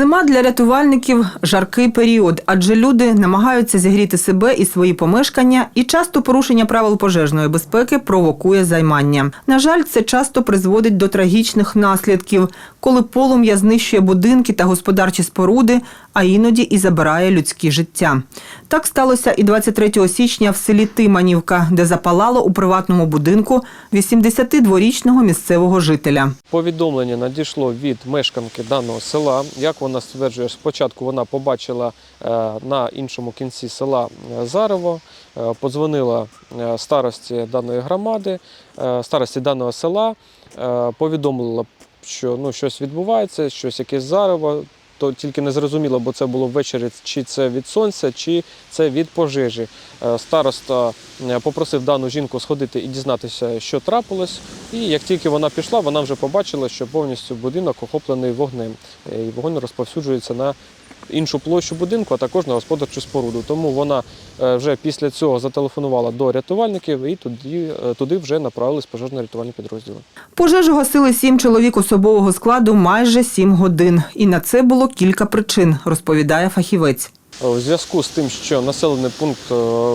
Зима для рятувальників жаркий період, адже люди намагаються зігріти себе і свої помешкання, і часто порушення правил пожежної безпеки провокує займання. На жаль, це часто призводить до трагічних наслідків, коли полум'я знищує будинки та господарчі споруди, а іноді і забирає людські життя. Так сталося і 23 січня в селі Тиманівка, де запалало у приватному будинку 82-річного місцевого жителя. Повідомлення надійшло від мешканки даного села. Як вона стверджує, спочатку вона побачила е, на іншому кінці села е, зарево, е, подзвонила старості даної громади, старості даного села, повідомила, що ну, щось відбувається, щось якесь зарево. То тільки не зрозуміло, бо це було ввечері, чи це від сонця, чи це від пожежі. Е, Староста е, попросив дану жінку сходити і дізнатися, що трапилось. І як тільки вона пішла, вона вже побачила, що повністю будинок охоплений вогнем. Е, І вогонь розповсюджується на іншу площу будинку, а також на господарчу споруду. Тому вона е, вже після цього зателефонувала до рятувальників і туди, е, туди вже направились пожежно-рятувальні підрозділи. Пожежу гасили сім чоловік особового складу майже сім годин. І на це було кілька причин, розповідає фахівець. У зв'язку з тим, що населений пункт е,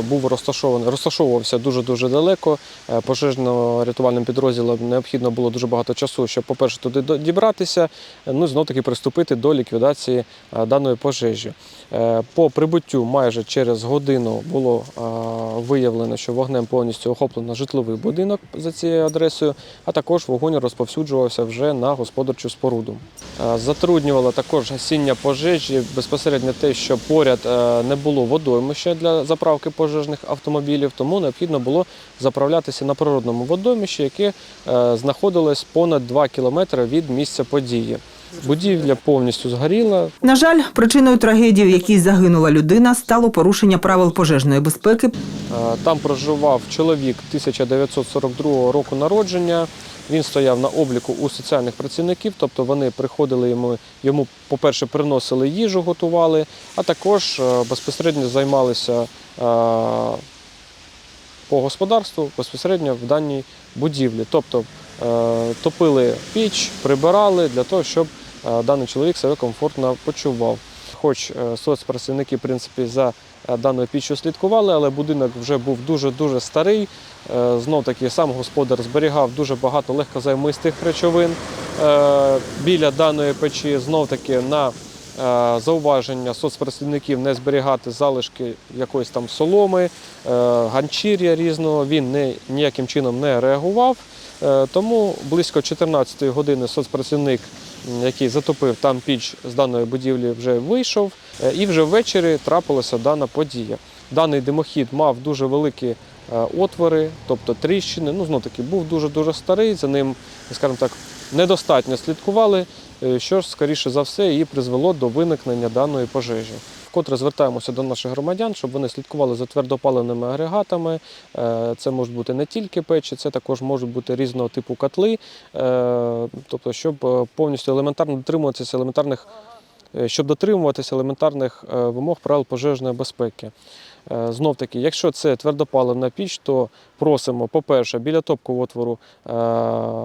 був розташований, розташовувався дуже дуже далеко. е, Пожежно-рятувальним підрозділам необхідно було дуже багато часу, щоб, по-перше, туди дібратися, е, ну знов таки приступити до ліквідації е, даної пожежі. Е, По прибуттю майже через годину було е, виявлено, що вогнем повністю охоплено житловий будинок за цією адресою, а також вогонь розповсюджувався вже на господарчу споруду. Е, Затруднювало також гасіння пожежі безпосередньо те, що поряд е, не було водоймища для заправки пожежних автомобілів, тому необхідно було заправлятися на природному водоймищі, яке е, знаходилось понад 2 кілометри від місця події. Будівля повністю згоріла, На жаль, причиною трагедії, в якій загинула людина, стало порушення правил пожежної безпеки. Е, Там проживав чоловік 1942 року народження. Він стояв на обліку у соціальних працівників, тобто вони приходили йому, йому по-перше, приносили їжу, готували, а також е, безпосередньо займалися е, по господарству безпосередньо в даній будівлі. Тобто е, топили піч, прибирали для того, щоб даний чоловік себе комфортно почував. Хоч соцпрацівники, в принципі, за даною піччю слідкували, але будинок вже був дуже-дуже старий. Е, Знов таки сам господар зберігав дуже багато легкозаймистих речовин е, біля даної печі. Знов таки на е, зауваження соцпрацівників не зберігати залишки якоїсь там соломи, е, ганчір'я різного. Він не, ніяким чином не реагував. Е, Тому близько 14 години соцпрацівник, який затопив там піч з даної будівлі, вже вийшов, е, і вже ввечері трапилася дана подія. Даний димохід мав дуже великі е, отвори, тобто тріщини. Ну, знов таки, був дуже-дуже старий, за ним, скажімо так, недостатньо слідкували, що скоріше за все, і призвело до виникнення даної пожежі. Вкотре звертаємося до наших громадян, щоб вони слідкували за твердопаленими агрегатами. Е, Це можуть бути не тільки печі, це також можуть бути різного типу котли. Е, Тобто, щоб е, повністю елементарно дотримуватися елементарних, щоб дотримуватися елементарних вимог правил пожежної безпеки. Е, Знов таки, якщо це твердопаливна піч, то просимо, по-перше, біля топкового отвору е,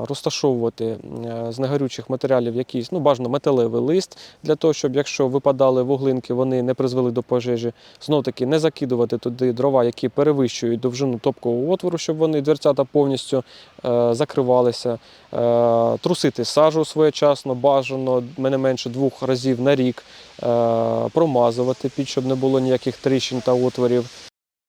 розташовувати е, з негорючих матеріалів якийсь, ну, бажано металевий лист, для того, щоб якщо випадали вуглинки, вони не призвели до пожежі. Знов таки не закидувати туди дрова, які перевищують довжину топкового отвору, щоб вони дверцята повністю закривалися. Трусити сажу своєчасно, бажано не менше двох разів на рік, промазувати піч, щоб не було ніяких тріщин та отворів. переговорів